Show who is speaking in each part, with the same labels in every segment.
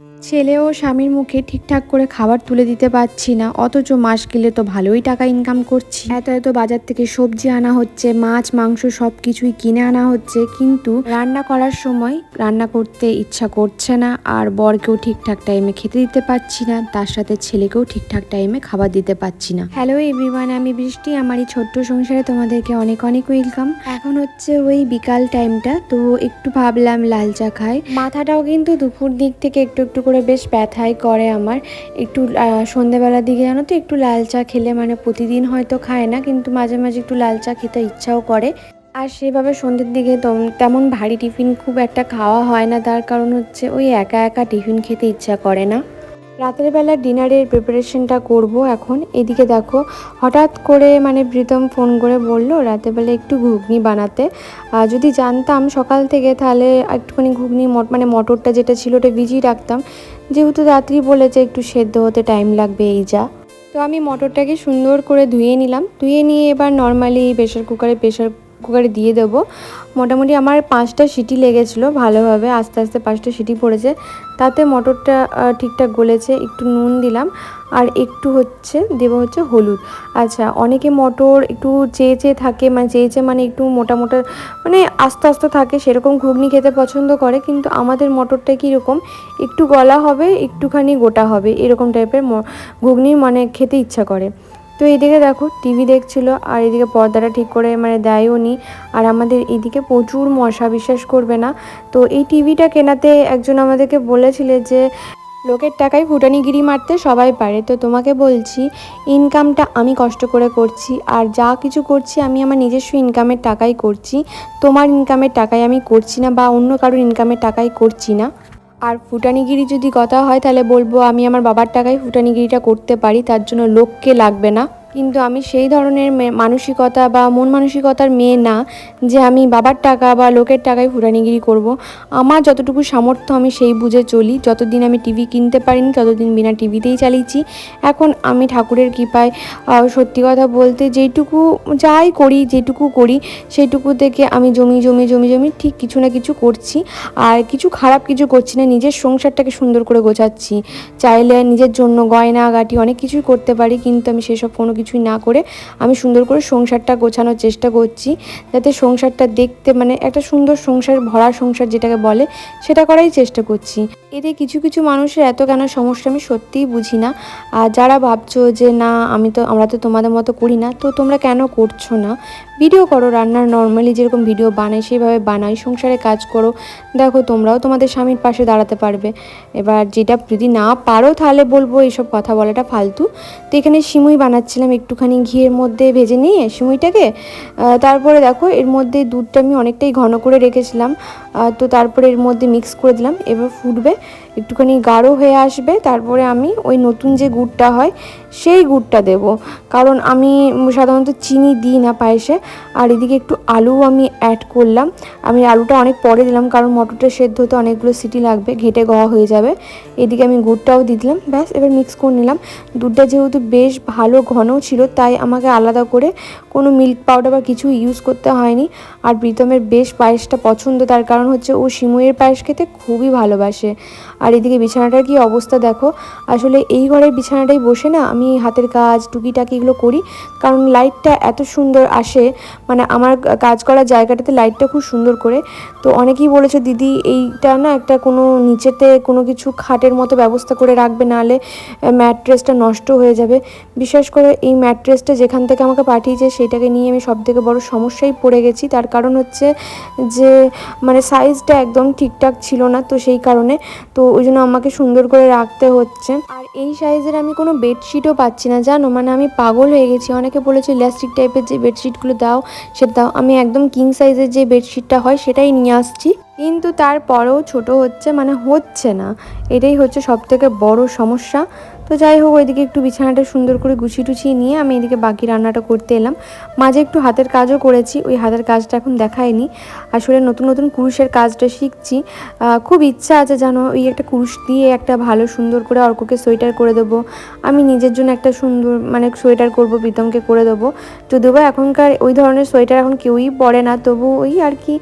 Speaker 1: ছেলে ও স্বামীর মুখে ঠিকঠাক করে খাবার তুলে দিতে পারছি না, অথচ মাস গেলে তো ভালোই টাকা ইনকাম করছি। এত এত বাজার থেকে সবজি আনা হচ্ছে, মাছ, মাংস সব কিছুই কিনে আনা হচ্ছে, কিন্তু রান্না করার সময় রান্না করতে ইচ্ছা করছে না, আর বরকেও ঠিকঠাক টাইমে খেতে দিতে পারছি না, তার সাথে ছেলেকেও ঠিকঠাক টাইমে খাবার দিতে পারছি না। হ্যালো এভরিওয়ান আমি বৃষ্টি, আমার এই ছোট্ট সংসারে তোমাদেরকে অনেক অনেক ওয়েলকাম এখন হচ্ছে ওই বিকাল টাইমটা তো একটু ভাবলাম লাল চা খাই। মাথাটাও কিন্তু দুপুর দিক থেকে একটু একটু করে বেশ ব্যথাই করে আমার। একটু সন্ধেবেলার দিকে জানো তো, একটু লাল চা খেলে মানে প্রতিদিন হয়তো খায় না, কিন্তু মাঝে মাঝে একটু লাল চা খেতে ইচ্ছাও করে। আর সেভাবে সন্ধ্যের দিকে তেমন ভারী টিফিন খুব একটা খাওয়া হয় না, তার কারণ হচ্ছে ওই একা একা টিফিন খেতে ইচ্ছা করে না। রাতের বেলা ডিনারের প্রিপারেশনটা করব এখন। এদিকে দেখো, হঠাৎ করে মানে প্রীতম ফোন করে বলল, রাতের বেলা একটু ঘুগনি বানাতে। আর যদি জানতাম সকাল থেকে, তাহলে একটুখানি ঘুগনি মট মানে মটরটা যেটা ছিল ওটা ভিজিয়ে রাখতাম। যেহেতু রাত্রি বলেছে, একটু সেদ্ধ হতে টাইম লাগবে, এই যা। তো আমি মটরটাকে সুন্দর করে ধুয়ে নিলাম। ধুয়ে নিয়ে এবার নর্মালি প্রেশার কুকারে প্রেশার কুকারে দিয়ে দেবো। মোটামুটি আমার পাঁচটা সিটি লেগেছিলো ভালোভাবে, আস্তে আস্তে পাঁচটা সিটি পড়েছে। তাতে মটরটা ঠিকঠাক গলেছে, একটু নুন দিলাম। আর একটু হচ্ছে, দেব হচ্ছে হলুদ। আচ্ছা অনেকে মটর একটু চেয়ে চেয়ে থাকে মানে চেয়ে চেয়ে মানে একটু মোটা মোটা মানে আস্তে আস্তে থাকে, সেরকম ঘুগনি খেতে পছন্দ করে। কিন্তু আমাদের মটরটা কীরকম, একটু গলা হবে, একটুখানি গোটা হবে, এরকম টাইপের ঘুগনি মানে খেতে ইচ্ছা করে। তো এইদিকে দেখো, টিভি দেখছিল, আর এদিকে পর্দাটা ঠিক করে মানে দেয়ও নি। আর আমাদের এদিকে প্রচুর মশা বিশ্বাস করবে না। তো এই টিভিটা কেনাতে একজন আমাদেরকে বলেছিলে যে, লোকের টাকায় ফুটানিগিরি মারতে সবাই পারে। তো তোমাকে বলছি ইনকামটা আমি কষ্ট করে করছি, আর যা কিছু করছি আমি আমার নিজস্ব ইনকামের টাকাই করছি। তোমার ইনকামের টাকায় আমি করছি না বা অন্য কারোর ইনকামের টাকাই করছি না। আর ফুটানিগিরি যদি কথা হয়, তাহলে বলব আমি আমার বাবার টাকায় ফুটানিগিরিটা করতে পারি, তার জন্য লোককে লাগবে না। কিন্তু আমি সেই ধরনের মানসিকতা বা মন মানসিকতার মেয়ে না যে আমি বাবার টাকা বা লোকের টাকায় ফুটানিগিরি করব। আমার যতটুকু সামর্থ্য আমি সেই বুঝে চলি। যতদিন আমি টিভি কিনতে পারিনি, ততদিন বিনা টিভিতেই চালিয়েছি। এখন আমি ঠাকুরের কৃপায় সত্যি কথা বলতে যেটুকু যাই করি, যেটুকু করি, সেইটুকু থেকে আমি জমি জমি জমি জমি ঠিক কিছু না কিছু করছি। আর কিছু খারাপ কিছু করছি না, নিজের সংসারটাকে সুন্দর করে গোছাচ্ছি। চাইলে নিজের জন্য গয়না, গাটি অনেক কিছুই করতে পারি, কিন্তু আমি সেসব কোনো কিছুই না করে আমি সুন্দর করে সংসারটা গোছানোর চেষ্টা করছি, যাতে সংসারটা দেখতে মানে একটা সুন্দর সংসার, ভরা সংসার যেটাকে বলে, সেটা করাই চেষ্টা করছি। এতে কিছু কিছু মানুষের এত কেন সমস্যা আমি সত্যিই বুঝি না। আর যারা ভাবছ যে না, আমি তো, আমরা তো তোমাদের মতো করি না, তো তোমরা কেন করছ না? ভিডিও করো, রান্নার নর্মালি যেরকম ভিডিও বানাই সেইভাবে বানাই, সংসারে কাজ করো। দেখো, তোমরাও তোমাদের স্বামীর পাশে দাঁড়াতে পারবে। এবার যেটা যদি না পারো, তাহলে বলব এইসব কথা বলাটা ফালতু। তো এখানে সিমুই বানাচ্ছিলাম একটুখানি ঘিয়ের মধ্যে ভেজে নিয়ে সিমুইটাকে তারপরে দেখো এর মধ্যে দুধটা আমি অনেকটাই ঘন করে রেখেছিলাম তো তারপরে এর মধ্যে মিক্স করে দিলাম, এবার ফুটবে, একটুখানি গাঢ় হয়ে আসবে, তারপরে আমি ওই নতুন যে গুড়টা হয় সেই গুড়টা দেব। কারণ আমি সাধারণত চিনি দিই না পায়েসে, আর এদিকে একটু আলু আমি অ্যাড করলাম। আমি আলুটা অনেক পরে দিলাম, কারণ মটরটা সেদ্ধ হতে অনেকগুলো সিটি লাগবে, ঘেটে গওয়া হয়ে যাবে। এদিকে আমি গুড়টাও দিয়ে দিলাম, ব্যাস এবার মিক্স করে নিলাম। দুধটা যেহেতু বেশ ভালো ঘন ছিল, তাই আমাকে আলাদা করে কোনো মিল্ক পাউডার বা কিছু ইউজ করতে হয়নি। আর প্রীতমের বেশ পায়েসটা পছন্দ, তার কারণ হচ্ছে ও সিমুয়ের পায়েস খেতে খুবই ভালোবাসে। আর এদিকে বিছানাটার কি অবস্থা দেখো, আসলে এই ঘরের বিছানাটাই বসে না, আমি হাতের কাজ, টুকিটাকি এগুলো করি, কারণ লাইটটা এত সুন্দর আসে মানে আমার কাজ করার জায়গাটাতে লাইটটা খুব সুন্দর করে। তো অনেকেই বলেছে, দিদি, এইটা না একটা কোনো নিচেতে কোনো কিছু খাটের মতো ব্যবস্থা করে রাখবে নাহলে ম্যাট্রেসটা নষ্ট হয়ে যাবে। বিশেষ করে, এই ম্যাট্রেসটা যেখান থেকে আমাকে পাঠিয়েছে, সেটাকে নিয়ে আমি সব থেকে বড় সমস্যায় পড়ে গেছি। তার কারণ হচ্ছে যে মানে সাইজটা একদম ঠিকঠাক ছিল না, তো সেই কারণে। তো ওই জন্য আমাকে সুন্দর করে রাখতে হচ্ছে। আর এই সাইজের আমি কোনো বেডশিটও পাচ্ছি না, জানো? মানে আমি পাগল হয়ে গেছি। অনেকে বলেছে ইলাস্টিক টাইপের যে বেডশিটগুলো দাও, সেটা দাও। আমি একদম কিং সাইজের যে বেডশিটটা হয়, সেটাই নিয়ে আসছি। কিন্তু তারপরেও ছোট হচ্ছে মানে হচ্ছে না। এটাই হচ্ছে সবথেকে বড় সমস্যা। তো যাই হোক, ওইদিকে একটু বিছানাটা সুন্দর করে গুছিয়ে টুছিয়ে নিয়ে আমি এদিকে বাকি রান্নাটা করতে এলাম। মাঝে একটু হাতের কাজও করেছি, ওই হাতের কাজটা এখন দেখায়নি। আসলে নতুন নতুন কুরুশের কাজটা শিখছি। খুব ইচ্ছা আছে জানো ওই একটা কুরুশ দিয়ে একটা ভালো, সুন্দর করে অর্ককে সোয়েটার করে দেবো। আমি নিজের জন্য একটা সুন্দর মানে সোয়েটার করব, প্রীতমকে করে দেবো। যদিও বা এখনকার ওই ধরনের সোয়েটার এখন কেউই পরে না, তবু ওই আর কি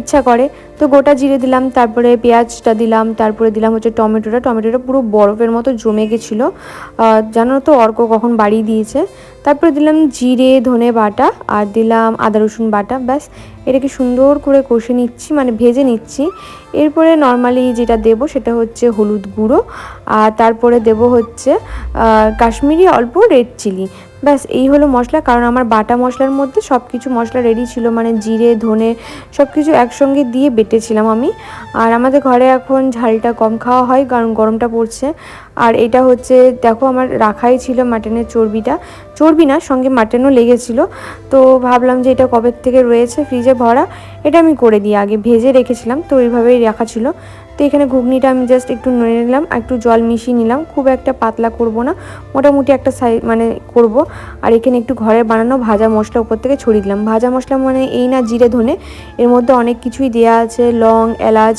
Speaker 1: ইচ্ছা করে। তো গোটা জিরে দিলাম, তারপরে পেঁয়াজটা দিলাম, তারপরে দিলাম হচ্ছে টমেটোটা। টমেটোটা পুরো বরফের মতো জমে গেছিল। জানো তো অর্ক কখন বাড়ি দিয়েছে? তারপরে দিলাম জিরে, ধনে বাটা আর দিলাম আদা রসুন বাটা। ব্যাস, এটাকে সুন্দর করে কষে নিচ্ছি মানে ভেজে নিচ্ছি। এরপরে নর্মালি যেটা দেব সেটা হচ্ছে হলুদ গুঁড়ো। আর তারপরে দেব হচ্ছে কাশ্মীরি অল্প রেড চিলি ব্যাস, এই হলো মশলা। কারণ আমার বাটা মশলার মধ্যে সব কিছু মশলা রেডি ছিল মানে জিরে, ধনে সব কিছু একসঙ্গে দিয়ে বেটেছিলাম আমি। আর আমাদের ঘরে এখন ঝালটা কম খাওয়া হয়, কারণ গরমটা পড়ছে। আর এটা হচ্ছে, দেখো আমার রাখাই ছিল মাটনের চর্বিটা। চর্বি না, সঙ্গে মাটনও লেগেছিল। তো ভাবলাম যে এটা কবে থেকে রয়েছে ফ্রিজে ভরা। এটা আমি করে দিই আগে ভেজে রেখেছিলাম, তো ওইভাবেই রাখা ছিল। তো এখানে ঘুগনিটা আমি জাস্ট একটু নেড়ে নিলাম একটু জল মিশিয়ে নিলাম। খুব একটা পাতলা করব না, মোটামুটি একটা সাই মানে করব। আর এখানে একটু ঘরে বানানো ভাজা মশলা উপর থেকে ছড়িয়ে দিলাম। ভাজা মশলা মানে এই না জিরে ধনে, এর মধ্যে অনেক কিছুই দেওয়া আছে, লং, এলাচ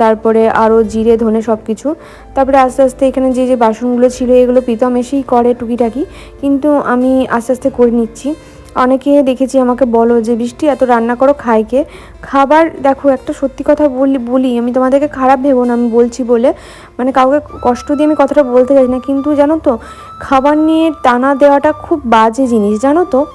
Speaker 1: তারপরে আরও জিরে, ধনে সব কিছু তারপরে আস্তে আস্তে এখানে যে যে বাসনগুলো ছিল এগুলো প্রীতম এসেই করে টুকিটাকি, কিন্তু আমি আস্তে আস্তে করে নিচ্ছি। অনেকে দেখেছি আমাকে বলো যে, বৃষ্টি, এত রান্না করো, খাই কে? খাবার, দেখো, একটা সত্যি কথা বলি বলি, আমি তোমাদেরকে খারাপ ভেবো না, আমি বলছি বলে মানে কাউকে কষ্ট দিয়ে আমি কথাটা বলতে চাই না, কিন্তু জানো তো, খাবার নিয়ে টানা দেওয়াটা খুব বাজে জিনিস, জানো তো।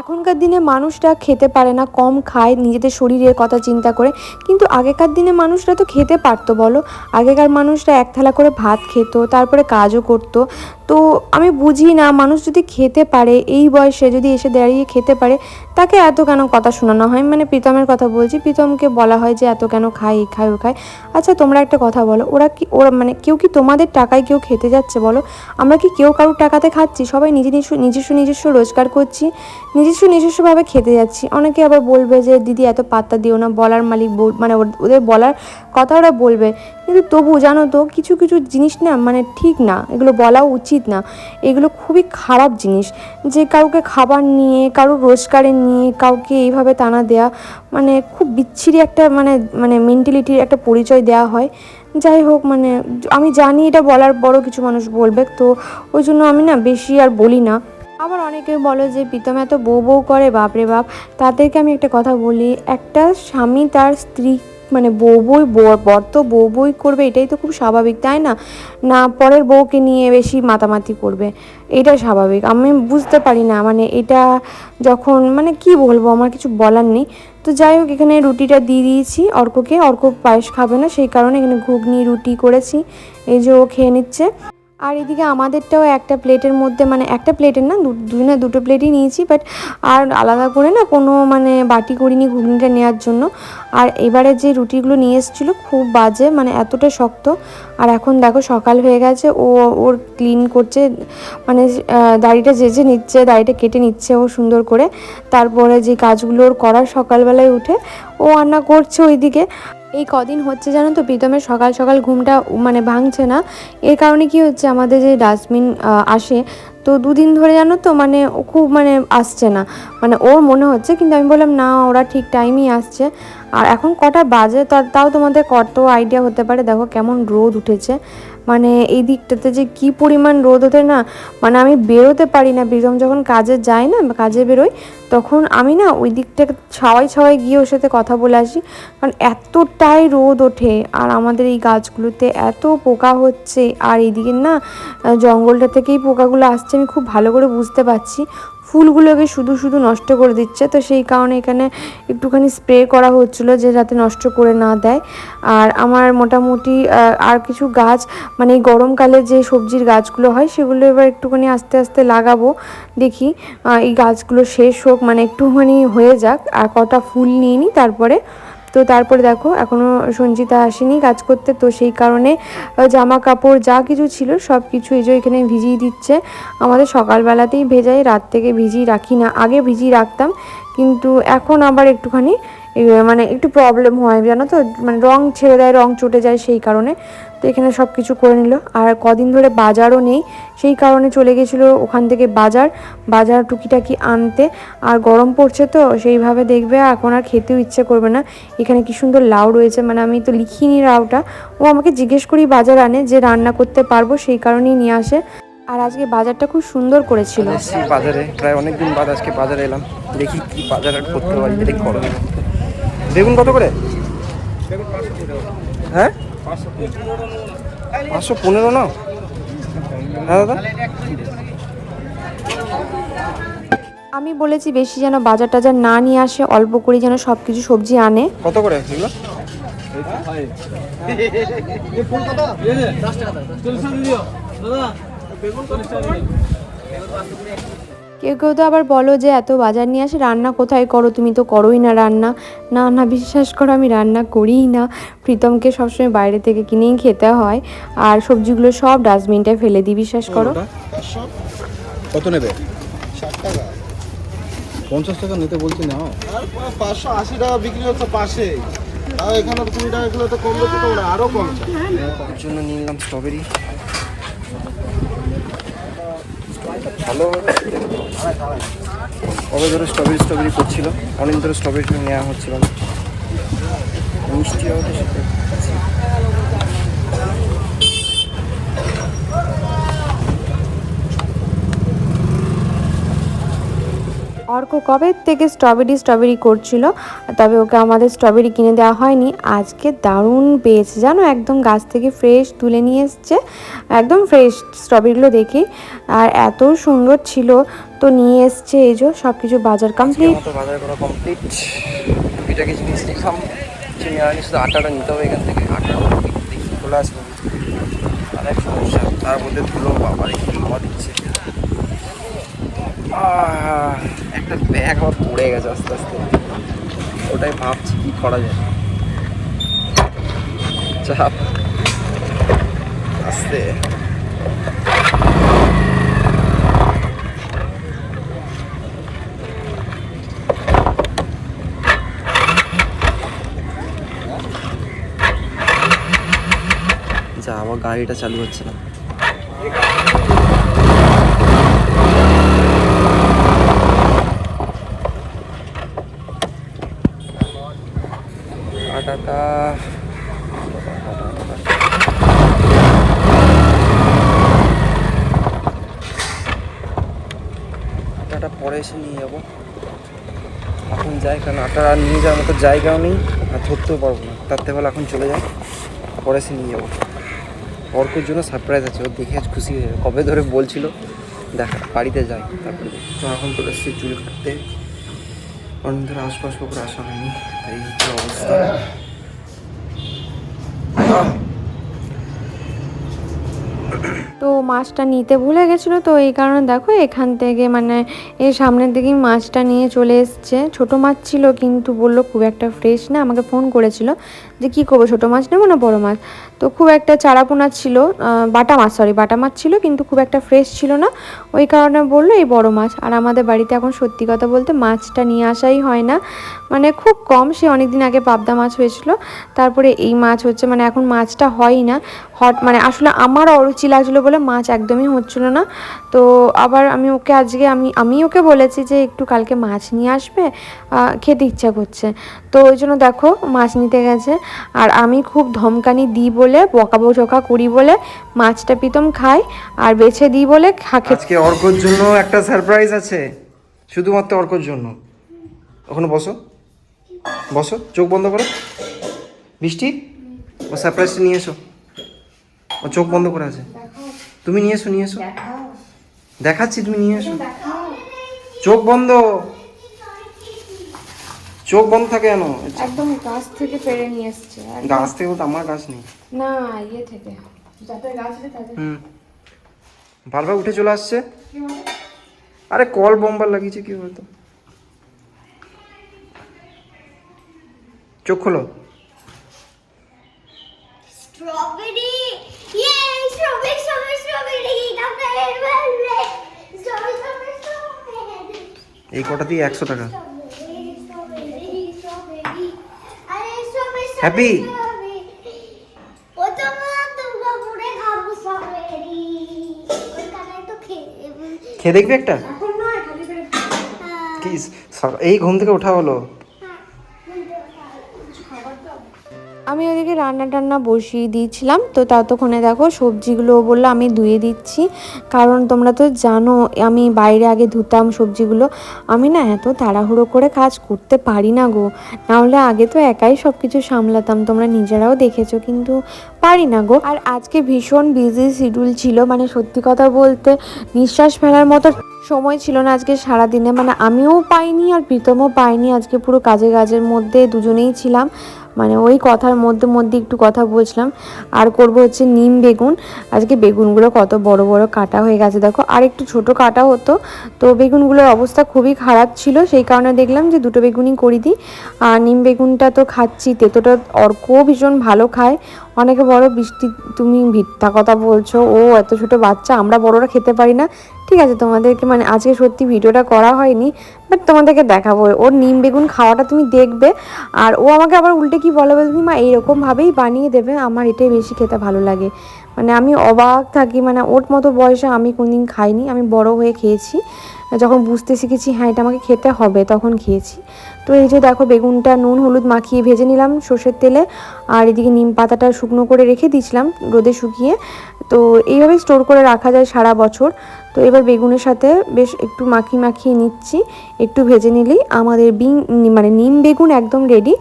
Speaker 1: এখনকার দিনে মানুষরা খেতে পারে না, কম খায়, নিজেদের শরীরের কথা চিন্তা করে, কিন্তু আগেকার দিনে মানুষরা তো খেতে পারতো, বলো। আগেকার মানুষরা এক থালা করে ভাত খেত, তারপরে কাজও করতো তো আমি বুঝি না, মানুষ যদি খেতে পারে, এই বয়সে যদি এসে দাঁড়িয়ে খেতে পারে, তাকে এত কেন কথা শোনানো হয়? মানে প্রীতমের কথা বলছি, প্রীতমকে বলা হয় যে এত কেন খায়, এই খায় ও খায়। আচ্ছা তোমরা একটা কথা বলো, ওরা কি, ওরা মানে কেউ কি তোমাদের টাকায় কেউ খেতে যাচ্ছে বলো? আমরা কি কেউ কারোর টাকাতে খাচ্ছি? সবাই নিজে নিজস্ব নিজস্ব নিজস্ব রোজগার করছি, নিজস্ব, নিজস্বভাবে খেতে যাচ্ছি। অনেকে আবার বলবে যে, দিদি, এত পাত্তা দিও না, বলার মালিক মানে ওদের বলার কথা ওরা বলবে। কিন্তু তবু জানো তো, কিছু কিছু জিনিস না মানে ঠিক না, এগুলো বলা উচিত না। এগুলো খুবই খারাপ জিনিস যে কাউকে খাবার নিয়ে কারোর রোজগারে নিয়ে, কাউকে এইভাবে টানা দেয়া মানে খুব বিচ্ছিরি একটা মানে মানে মেন্টালিটির একটা পরিচয় দেওয়া হয়। যাই হোক মানে আমি জানি এটা বলার বড় কিছু মানুষ বলবে, তো ওই জন্য আমি না বেশি আর বলি না। আবার অনেকে বলে যে প্রীতম এত বউ বউ করে, বাপরে বাপ। তাদেরকে আমি একটা কথা বলি, একটা স্বামী তার স্ত্রী মানে বউ বই, বর তো বউ বই করবে, এটাই তো খুব স্বাভাবিক, তাই না? না, পরের বউকে নিয়ে বেশি মাতামাতি করবে, এটা স্বাভাবিক। আমি বুঝতে পারি না মানে এটা যখন মানে কি বলব, আমার কিছু বলার নেই। তো যাই হোক, এখানে রুটিটা দিয়ে দিয়েছি অর্ককে, অর্ক পায়েস খাবে না, সেই কারণে এখানে ঘুগনি, রুটি করেছি, এই যে ও খেয়ে নিচ্ছে। আর এদিকে আমাদেরটাও একটা প্লেটের মধ্যে মানে একটা প্লেটের না, দু- দুজনে দুটো প্লেটই নিয়েছি বাট আর আলাদা করে না কোনো মানে বাটি করিনি ঘুগনিটা নেওয়ার জন্য। আর এবারে যে রুটিগুলো নিয়ে এসেছিল খুব বাজে মানে এতটা শক্ত। আর এখন দেখো সকাল হয়ে গেছে, ও, ওর ক্লিন করছে মানে দাড়িটা জেজে নিচ্ছে, দাড়িটা কেটে নিচ্ছে ও সুন্দর করে। তারপরে যে কাজগুলো ওর করার সকালবেলায় উঠে, ও রান্না করছে ওইদিকে। এই কদিন হচ্ছে জানো তো প্রীতমের সকাল সকাল ঘুমটা মানে ভাঙছে না। এর কারণে কি হচ্ছে, আমাদের যে ডাস্টবিন আসে, তো দুদিন ধরে জানো তো মানে ও খুব মানে আসছে না। মানে ওর মনে হচ্ছে, কিন্তু আমি বললাম, না, ওরা ঠিক টাইমই আসছে। আর এখন কটা বাজে তাও তোমাদের কত আইডিয়া হতে পারে? দেখো কেমন রোদ উঠেছে। মানে এই দিকটাতে যে কি পরিমাণ রোদ ওঠে না মানে আমি বেরোতে পারি না। প্রীতম যখন কাজে যায় না, কাজে বেরোই তখন আমি না ওই দিকটাকে ছাওয়াই ছাওয়াই গিয়ে ওর সাথে কথা বলে আসি। কারণ এতটাই রোদ ওঠে, আর আমাদের এই গাছগুলোতে এত পোকা হচ্ছে, আর এইদিকে না জঙ্গলটা থেকেই পোকাগুলো আসছে, আমি খুব ভালো করে বুঝতে পারছি। ফুলগুলোকে শুধু শুধু নষ্ট করে দিচ্ছে। তো সেই কারণে এখানে একটুখানি স্প্রে করা হচ্ছিল যে যাতে নষ্ট করে না দেয়। আর আমার মোটামুটি আর কিছু গাছ মানে গরমকালে যে সবজির গাছগুলো হয়, সেগুলো এবার একটুখানি আস্তে আস্তে লাগাবো, দেখি এই গাছগুলো শেষ হোক মানে একটুখানি হয়ে যাক। আর কটা ফুল নিয়ে নিই তারপরে তো তারপরে দেখো এখনও সঞ্চিতা আসেনি কাজ করতে, তো সেই কারণে জামা কাপড় যা কিছু ছিল সব কিছু এই যে এখানে ভিজিয়ে দিচ্ছে। আমাদের সকালবেলাতেই ভেজাই রাত থেকে ভিজিয়ে রাখি না, আগে ভিজিয়ে রাখতাম, কিন্তু এখন আবার একটুখানি মানে একটু প্রবলেম হয়, জানো তো? মানে রং ছেড়ে দেয়, রং চটে যায় সেই কারণে। তো এখানে সব কিছু করে নিল। আর কদিন ধরে বাজারও নেই, সেই কারণে চলে গেছিল ওখান থেকে বাজার বাজার টুকিটাকি আনতে। আর গরম পড়ছে তো, সেইভাবে দেখবে, এখন আর খেতেও ইচ্ছে করবে না। এখানে কি সুন্দর লাউ রয়েছে মানে আমি তো লিখিনি লাউটা। ও আমাকে জিজ্ঞেস করি বাজার আনে, যে রান্না করতে পারব, সেই কারণেই নিয়ে আসে। আর আজকে বাজারটা খুব সুন্দর করেছিল।
Speaker 2: বাজারে, প্রায় অনেক দিন বাদ আজকে বাজারে এলাম। দেখি কি বাজার করতে পারি বেগুন কত করে? হ্যাঁ? পাঁচশো পনেরো না হ্যাঁ দাদা।
Speaker 1: আমি বলেছি বেশি যেন বাজার টাজার না নিয়ে আসে অল্প করে যেন সব কিছু সবজি আনে।
Speaker 2: কত করে এগুলো?
Speaker 1: কেউ কেউ তো আবার বলো যে এত বাজার নিয়ে আসে রান্না কোথায় করো? তুমি তো করোই না রান্না। না না বিশ্বাস করো আমি রান্না করিই না। প্রীতমকে সবসময় বাইরে থেকে কিনেই খেতে হয়। আর সবজিগুলো সব ডাস্টবিনটায় ফেলে দিই বিশ্বাস করো।
Speaker 3: কত নেবে? পঞ্চাশ টাকা নিতে বলছি না
Speaker 4: পাঁচশো আশি টাকা বিক্রি হচ্ছে পাশে। আর এখানে কুড়ি টাকা কিলো তো কম বেশি আরও কম।
Speaker 2: জন্য নিয়ে নিলাম স্ট্রবেরি ভালো কবে ধরে স্ট্রবেরি স্ট্রবেরি করছিল। অনেক ধরে স্ট্রবেরি নেওয়া হচ্ছিল মিষ্টি হবে সেটা।
Speaker 1: অর্ক কবে থেকে স্ট্রবেরি স্ট্রবেরি করছিল? তবে ওকে আমাদের স্ট্রবেরি কিনে দেওয়া হয়নি। আজকে দারুণ পেয়েছে। জানো একদম গাছ থেকে ফ্রেশ তুলে নিয়ে এসছে। একদম ফ্রেশ স্ট্রবেরিগুলো দেখি। আর এত সুন্দর ছিল। তো নিয়ে এসছে এই যে সব কিছু বাজার কমপ্লিট
Speaker 2: বাজার করা কমপ্লিট টুকিটাকি জিনিস দেখলাম চিনি শুধু আটাটা নিতে হবে এখান থেকে। আটা দেখি খোলা আছে। আর এক সমস্যা তার মধ্যে ধুলো বাবার দিচ্ছে। একটা ব্যাগ আমার পড়ে গেছে আস্তে আস্তে। ওটাই ভাবছি কি করা যায়। চাপ আস্তে। যা, আমার গাড়িটা চালু হচ্ছে না। আটাটা আটাটা পরে এসে নিয়ে যাব। এখন যাই, কারণ আটা আর নিয়ে যাওয়ার মতো জায়গাও নেই, আর ধরতেও পারব না। তার থেকে এখন চলে যাই, পরে এসে নিয়ে যাব। অর্কর জন্য সারপ্রাইজ আছে, ও দেখে আজ খুশি হয়ে যাবে। কবে ধরে বলছিল, দেখা, বাড়িতে যাই, তারপরে। তো এখন চলে এসেছি চুল কাটতে। আশপাশ আসা হয়নি অবস্থা।
Speaker 1: তো মাছটা নিতে ভুলে গেছিল, তো এই কারণে দেখো এখান থেকে মানে এর সামনের দিকেই মাছটা নিয়ে চলে এসছে। ছোট মাছ ছিল কিন্তু বলল খুব একটা ফ্রেশ না, আমাকে ফোন করেছিল। যে কি করব, ছোটো মাছ নেব না বড় মাছ? তো খুব একটা চারাপোনা ছিল বাটা মাছ সরি বাটা মাছ ছিল, কিন্তু খুব একটা ফ্রেশ ছিল না। ওই কারণে বলল এই বড় মাছ। আর আমাদের বাড়িতে এখন সত্যি কথা বলতে মাছটা নিয়ে আসাই হয় না। মানে খুব কম, সে অনেক দিন আগে পাবদা মাছ হয়েছিল। তারপরে এই মাছ হচ্ছে মানে এখন মাছটা হয়ই না। হট মানে আসলে আমার অরুচি লাগছিল বলে মাছ একদমই হচ্ছিল না। তো আবার আমি ওকে আজকে, আমি আমি ওকে বলেছি যে একটু কালকে মাছ নিয়ে আসবে খেতে ইচ্ছা করছে। তো ওই জন্য দেখো, মাছ নিতে গেছে। আর আমি খুব ধমকানি দিই বলে বকাবো চোখা করি বলে মাছটা পিতম খাই আর বেছে দিই বলে খা খেতে
Speaker 2: আজকে অর্কর জন্য একটা সারপ্রাইজ আছে। শুধুমাত্র অর্কর জন্য। ওখানে বসো। বসো চোখ বন্ধ করো। বৃষ্টি ও সারপ্রাইজটা নিয়ে এসো। ও চোখ বন্ধ করে আছে। তুমি নিয়ে এসো নিয়ে এসো। দেখাচ্ছি তুমি নিয়ে এসো। চোখ বন্ধ। চোখ বন্ধ থাকে কেন?
Speaker 1: একদম গাছ থেকে পেরে নিয়ে এসছে
Speaker 2: গাছ থেকে তো আমার গাছ নেই।
Speaker 1: না ইয়ে থেকে। যাদের গাছ আছে তাদের
Speaker 2: হুম। বারবার উঠে চলে আসছে। আরে কল বম্বার লাগিয়েছে কি বলতো? চোখ খোলো।
Speaker 5: Strawberry! Strawberry, strawberry, strawberry, strawberry.
Speaker 2: এই কটা দিয়ে একশো টাকা। হ্যাপি
Speaker 5: খেয়ে
Speaker 2: দেখবি একটা? কি এই ঘুম থেকে ওঠা হলো।
Speaker 1: রান্না টান্না বসিয়ে দিয়েছিলাম। তো ততক্ষণে দেখো সবজিগুলো বলল আমি ধুয়ে দিচ্ছি। কারণ তোমরা তো জানো, আমি বাইরে আগে ধুতাম সবজিগুলো। আমি না এত তাড়াহুড়ো করে কাজ করতে পারি না গো। নাহলে আগে তো একাই সব কিছু সামলাতাম, তোমরা নিজেরাও দেখেছ কিন্তু পারি না গো। আর আজকে ভীষণ বিজি শিডিউল ছিল মানে সত্যি কথা বলতে নিঃশ্বাস ফেলার মতো সময় ছিল না আজকে সারাদিনে। মানে আমিও পাইনি আর প্রীতমও পাইনি। আজকে পুরো কাজে কাজের মধ্যে দুজনেই ছিলাম। মানে ওই কথার মধ্যে মধ্যে একটু কথা বলছিলাম। আর করব হচ্ছে নিম বেগুন। আজকে বেগুনগুলো কত বড় বড় কাটা হয়ে গেছে, দেখো। আর একটু ছোট কাটা হতো, তো বেগুনগুলোর অবস্থা খুবই খারাপ ছিল। সেই কারণে দেখলাম যে দুটো বেগুনই করে দিই। আর নিম বেগুনটা তো খাচ্ছি, তেতোটা অর্কও ভীষণ ভালো খায়। অনেকে বড় বৃষ্টি, তুমি ভিত্তা কথা বলছো। ও, এত ছোট বাচ্চা, আমরা বড়রা খেতে পারি না। ঠিক আছে, তোমাদেরকে মানে আজকে সত্যি ভিডিওটা করা হয়নি। বাট তোমাদেরকে দেখাবো। ওর নিম বেগুন খাওয়াটা তুমি দেখবে। আর ও আমাকে আবার উল্টে কি বলে বলতে মা এইরকমভাবেই বানিয়ে দেবে, আমার এটাই বেশি খেতে ভালো লাগে। মানে আমি অবাক থাকি মানে ওর মতো বয়সে আমি কোনদিন খাইনি, আমি বড় হয়ে খেয়েছি। যখন বুঝতে শিখেছি হ্যাঁ এটা আমাকে খেতে হবে, তখন খেয়েছি। তো এই যে দেখো, বেগুনটা নুন, হলুদ মাখিয়ে ভেজে নিলাম সর্ষের তেলে। আর এদিকে নিম পাতাটা শুকনো করে রেখে দিয়েছিলাম রোদে শুকিয়ে। তো এইভাবে স্টোর করে রাখা যায় সারা বছর। তো এবার বেগুনের সাথে বেশ একটু মাখি মাখিয়ে নিচ্ছি। একটু ভেজে নিলেই আমাদের বিন মানে নিম বেগুন একদম রেডি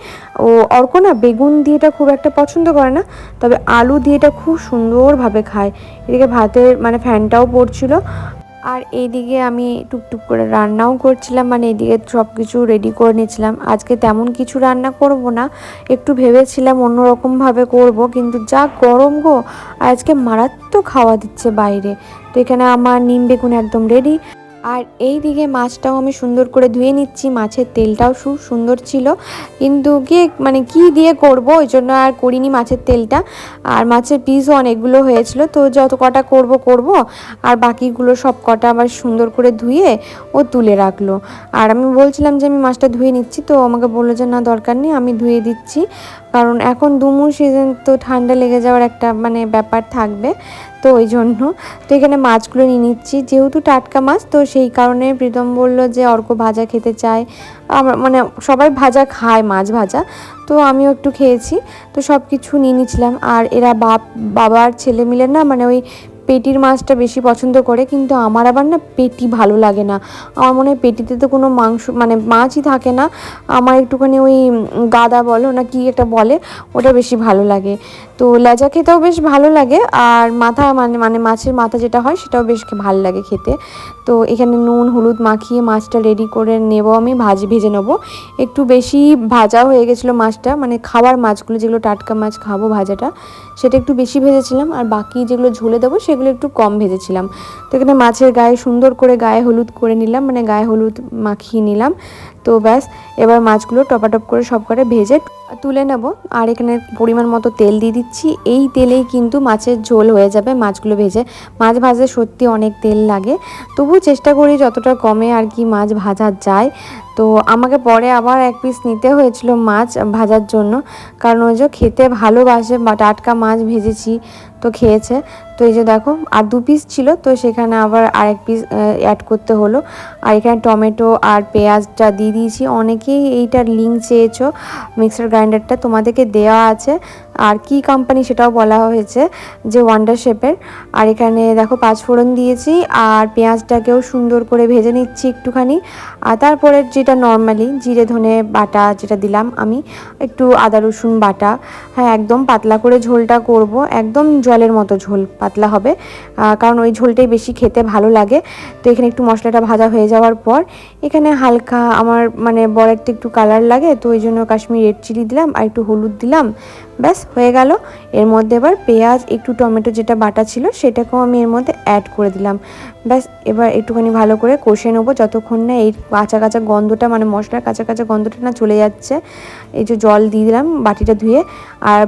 Speaker 1: ও অর্ক না বেগুন দিয়েটা খুব একটা পছন্দ করে না, তবে আলু দিয়েটা খুব সুন্দরভাবে খায়। এদিকে ভাতের মানে ফ্যানটাও পড়ছিল। আর এইদিকে আমি টুকটুক করে রান্নাও করছিলাম মানে এদিকে সব কিছু রেডি করে নিয়েছিলাম। আজকে তেমন কিছু রান্না করব না, একটু ভেবেছিলাম অন্যরকমভাবে করব, কিন্তু যা গরম গো, আজকে মারাত্মক খাওয়া দিচ্ছে বাইরে। তো এখানে আমার নিম বেগুন একদম রেডি আর এই দিকে মাছটাও আমি সুন্দর করে ধুয়ে নিচ্ছি। মাছের তেলটাও খুব সুন্দর ছিল। কিন্তু গিয়ে মানে কি দিয়ে করব? ওই জন্য আর করিনি মাছের তেলটা। আর মাছের পিসও অনেকগুলো হয়েছিল। তো যত কটা করব করব। আর বাকিগুলো সব কটা আবার সুন্দর করে ধুয়ে ও তুলে রাখল। আর আমি বলছিলাম যে আমি মাছটা ধুয়ে নিচ্ছি। তো আমাকে বলল যে, না, দরকার নেই। আমি ধুয়ে দিচ্ছি। কারণ এখন দুমুর সিজন তো ঠান্ডা লেগে যাওয়ার একটা মানে ব্যাপার থাকবে, তো ওই জন্য। তো এখানে মাছগুলো নিয়ে নিচ্ছি। যেহেতু টাটকা মাছ, তো সেই কারণে প্রীতম বলল যে অর্ক ভাজা খেতে চায়। আমার মানে সবাই ভাজা খায় মাছ ভাজা, তো আমিও একটু খেয়েছি। তো সব কিছু নিয়ে নিয়েছিলাম আর এরা বাপ, বাবার ছেলে মিলে না মানে ওই পেটির মাছটা বেশি পছন্দ করে, কিন্তু আমার আবার না পেটি ভালো লাগে না। আমার মনে হয় পেটিতে তো কোনো মাংস মানে মাছই থাকে না। আমার একটুখানি ওই গাদা বলো না কি একটা বলে, ওটা বেশি ভালো লাগে। তো লেজা খেতেও বেশ ভালো লাগে, আর মাথা মানে মানে মাছের মাথা যেটা হয় সেটাও বেশ ভালো লাগে খেতে। তো এখানে নুন, হলুদ মাখিয়ে মাছটা রেডি করে নেব আমি, ভাজি, ভেজে নেব। একটু বেশি ভাজা হয়ে গেছিল মাছটা মানে খাওয়ার মাছগুলো যেগুলো টাটকা মাছ খাব ভাজাটা, সেটা একটু বেশি ভেজেছিলাম, আর বাকি যেগুলো ঝোলে দেবো সেগুলো একটু কম ভেজেছিলাম। তো এখানে মাছের গায়ে সুন্দর করে গায়ে হলুদ করে নিলাম মানে গায়ে হলুদ মাখিয়ে নিলাম। তো ব্যাস, এবার মাছগুলো টপাটপ করে সব করে ভেজে তুলে নেব। আর এখানে পরিমাণ মতো তেল দিয়ে দিচ্ছি। এই তেলেই কিন্তু মাছের ঝোল হয়ে যাবে, মাছগুলো ভেজে। মাছ ভাজতে সত্যি অনেক তেল লাগে। তবু চেষ্টা করি যতটা কমে আর কি মাছ ভাজা যায়। তো আমাকে পরে আবার এক পিস নিতে হয়েছিল মাছ ভাজার জন্য। কারণ ওই যে খেতে ভালোবাসে বা টাটকা মাছ ভেজেছি, তো খেয়েছে। তো এই যে দেখো, আর দু পিস ছিল, তো সেখানে আবার আরেক পিস অ্যাড করতে হলো। আর এখানে টমেটো আর পেঁয়াজটা দিয়ে দিয়েছি। অনেকেই এইটার লিঙ্ক চেয়েছো মিক্সার গ্রাইন্ডারটা তোমাদেরকে দেওয়া আছে। আর কি কোম্পানি সেটাও বলা হয়েছে যে ওয়ান্ডার শেপের আর এখানে দেখো পাঁচ ফোড়ন দিয়েছি, আর পেঁয়াজটাকেও সুন্দর করে ভেজে নিচ্ছি একটুখানি। আর তারপরে যেটা নর্মালি জিরে ধনে বাটা যেটা দিলাম আমি, একটু আদা, রসুন বাটা। হ্যাঁ একদম পাতলা করে ঝোলটা করব, একদম জলের মতো ঝোল পাতলা হবে। কারণ ওই ঝোলটাই বেশি খেতে ভালো লাগে। তো এখানে একটু মশলাটা ভাজা হয়ে যাওয়ার পর, এখানে হালকা আমার মানে বরের তো একটু কালার লাগে, তো ওই জন্য কাশ্মীর রেড চিলি দিলাম আর একটু হলুদ দিলাম। ব্যাস, হয়ে গেল। এর মধ্যে এবার পেঁয়াজ, একটু টমেটো যেটা বাটা ছিল সেটাকেও আমি এর মধ্যে অ্যাড করে দিলাম। ব্যাস, এবার একটুখানি ভালো করে কষে নেব যতক্ষণ না এই কাঁচা কাঁচা গন্ধটা মানে মশলার কাঁচা কাঁচা গন্ধটা না চলে যাচ্ছে। এই যে জল দিয়ে দিলাম বাটিটা ধুয়ে। আর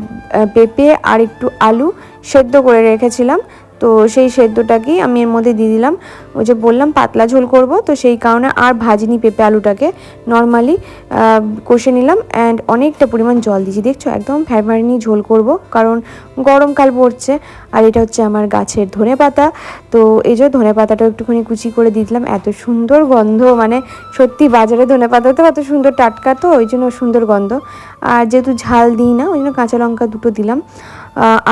Speaker 1: পেঁপে আর একটু আলু সেদ্ধ করে রেখেছিলাম। তো সেই সেদ্ধটাকেই আমি এর মধ্যে দিয়ে দিলাম। ওই যে বললাম, পাতলা ঝোল করব, তো সেই কারণে আর ভাজিনি পেঁপে আলুটাকে। নর্মালি কষে নিলাম অ্যান্ড অনেকটা পরিমাণ জল দিয়েছি। দেখছ, একদম ফ্যারমারিনি ঝোল করব, কারণ গরমকাল পড়ছে। আর এটা হচ্ছে আমার গাছের ধনে পাতা তো এই যে ধনে পাতাটা একটুখানি কুচি করে দিয়ে দিলাম। এত সুন্দর গন্ধ মানে সত্যি বাজারে ধনে পাতা তো এত সুন্দর টাটকা তো, ওই জন্য সুন্দর গন্ধ। আর যেহেতু ঝাল দিই না, ওই জন্য কাঁচা লঙ্কা দুটো দিলাম।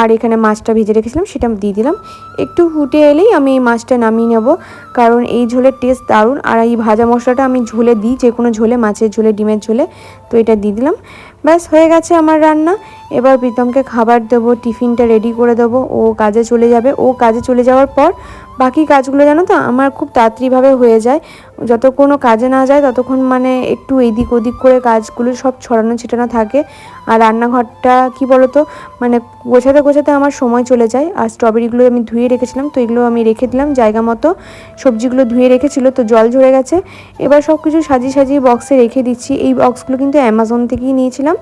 Speaker 1: আর এখানে মাছটা ভেজে রেখেছিলাম, সেটা দিয়ে দিলাম। একটু ফুটে এলেই আমি এই মাছটা নামিয়ে নেব, কারণ এই ঝোলের টেস্ট দারুণ। আর এই ভাজা মশলাটা আমি ঝোলে দিই, যে কোনো ঝোলে, মাছের ঝোলে, ডিমের ঝোলে, তো এটা দিয়ে দিলাম। ব্যাস, হয়ে গেছে আমার রান্না। এবার প্রীতমকে খাবার দেবো, টিফিনটা রেডি করে দেবো। ও কাজে চলে যাবে। ও কাজে চলে যাওয়ার পর বাকি কাজগুলো জানো তো, আমার খুব তাড়াতাড়িভাবে হয়ে যায়। যতক্ষণ ও কাজে না যায়, ততক্ষণ মানে একটু এদিক ওদিক করে কাজগুলো সব ছড়ানো ছিটানো থাকে। আর রান্নাঘরটা কি বলতো মানে গোছাতে গোছাতে আমার সময় চলে যায়। আর স্ট্রবেরিগুলো আমি ধুয়ে রেখেছিলাম, তো এগুলো আমি রেখে দিলাম, জায়গা মতো। সবজিগুলো ধুয়ে রেখেছিল, তো জল ঝরে গেছে। এবার সব কিছু সাজিয়ে সাজিয়ে বক্সে রেখে দিচ্ছি। এই বক্সগুলো কিন্তু অ্যামাজন থেকেই নিয়েছিলাম।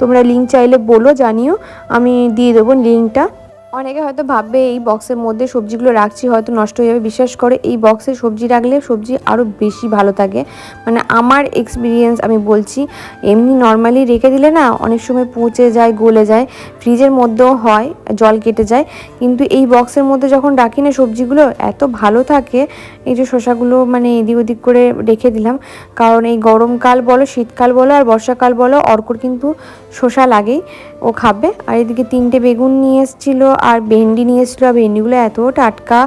Speaker 1: তোমরা লিঙ্ক চাইলে বলো, জানিও। আমি দিয়ে দেবো লিঙ্কটা অনেকে হয়তো ভাববে এই বক্সের মধ্যে সবজিগুলো রাখছি, হয়তো নষ্ট হয়ে যাবে। বিশ্বাস করে, এই বক্সে সবজি রাখলে সবজি আরও বেশি ভালো থাকে। মানে আমার এক্সপিরিয়েন্স আমি বলছি, এমনি নর্মালি রেখে দিলে না, অনেক সময় পচে যায়, গলে যায় ফ্রিজের মধ্যেও হয়, জল কেটে যায়। কিন্তু এই বক্সের মধ্যে যখন রাখি না সবজিগুলো, এত ভালো থাকে, এই যে শসাগুলো মানে এদিক ওদিক করে রেখে দিলাম। কারণ এই গরমকাল বলো, শীতকাল বলো, আর বর্ষাকাল বলো, অর্কর কিন্তু শসা লাগেই। ও খাবে। আর এদিকে তিনটে বেগুন নিয়ে এসেছিল আর ভেন্ডি নিয়ে এসেছিল আর ভেন্ডিগুলো এত টাটকা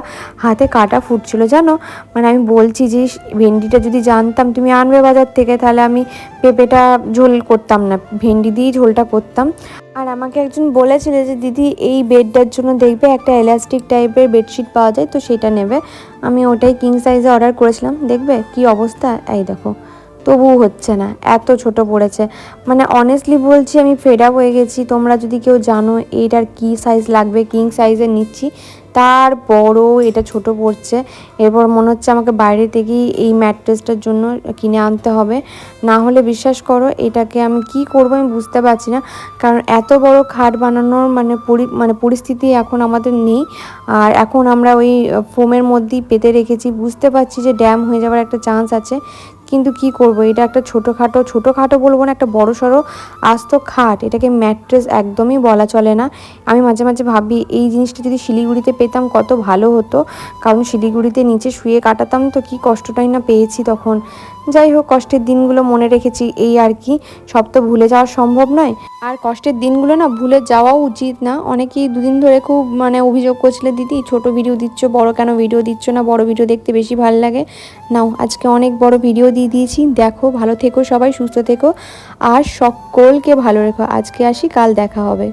Speaker 1: হাতে কাটা ফুটছিল, জানো? মানে আমি বলছি যে, ভেন্ডিটা যদি জানতাম তুমি আনবে বাজার থেকে, তাহলে আমি পেঁপেটা ঝোল করতাম না, ভেন্ডি দিয়েই ঝোলটা করতাম। আর আমাকে একজন বলেছিল যে, দিদি, এই বেডটার জন্য দেখবে একটা এলাস্টিক টাইপের বেডশিট পাওয়া যায়, তো সেটা নেবে। আমি ওটাই কিং সাইজে অর্ডার করেছিলাম, দেখবে কি অবস্থা? এই দেখো। তবুও হচ্ছে না, এত ছোট পড়েছে। মানে অনেস্টলি বলছি, আমি ফেড আপ হয়ে গেছি। তোমরা যদি কেউ জানো এইটার কি সাইজ লাগবে কিং সাইজের নিচ্ছি, তার বড় এটা ছোট পড়ছে। এরপর মনে হচ্ছে আমাকে বাইরে থেকেই এই ম্যাট্রেসটার জন্য কিনে আনতে হবে। না হলে বিশ্বাস করো, এটাকে আমি কি করব আমি বুঝতে পারছি না। কারণ এত বড় খাট বানানোর মানে পরি মানে পরিস্থিতি এখন আমাদের নেই। আর এখন আমরা ওই ফোমের মধ্যেই পেতে রেখেছি। বুঝতে পারছি যে ড্যাম হয়ে যাওয়ার একটা চান্স আছে। কিন্তু কি করব? এটা একটা ছোটোখাটো ছোটোখাটো বলব না, একটা বড় সড়ো আস্ত খাট। এটাকে ম্যাট্রেস একদমই বলা চলে না। আমি মাঝে মাঝে ভাবি, এই জিনিসটা যদি শিলিগুড়িতে পেতাম কত ভালো হতো। কারণ শিলিগুড়িতে নিচে শুয়ে কাটাতাম তো কি কষ্টটাই না পেয়েছি তখন। যাই হোক, কষ্টের দিনগুলো মনে রেখেছি, এই আর কি। সব তো ভুলে যাওয়া সম্ভব নয়। আর কষ্টের দিনগুলো না ভুলে যাওয়াও উচিত না। অনেকেই দুদিন ধরে খুব মানে অভিযোগ করছিল, দিদি, ছোট ভিডিও দিচ্ছ, বড় কেন ভিডিও দিচ্ছ না? বড় ভিডিও দেখতে বেশি ভালো লাগে। নাও, আজকে অনেক বড় ভিডিও দিয়ে দিয়েছি। দেখো, ভালো থেকো সবাই, সুস্থ থেকো। আর সকলকে ভালো রেখো। আজকে আসি, কাল দেখা হবে।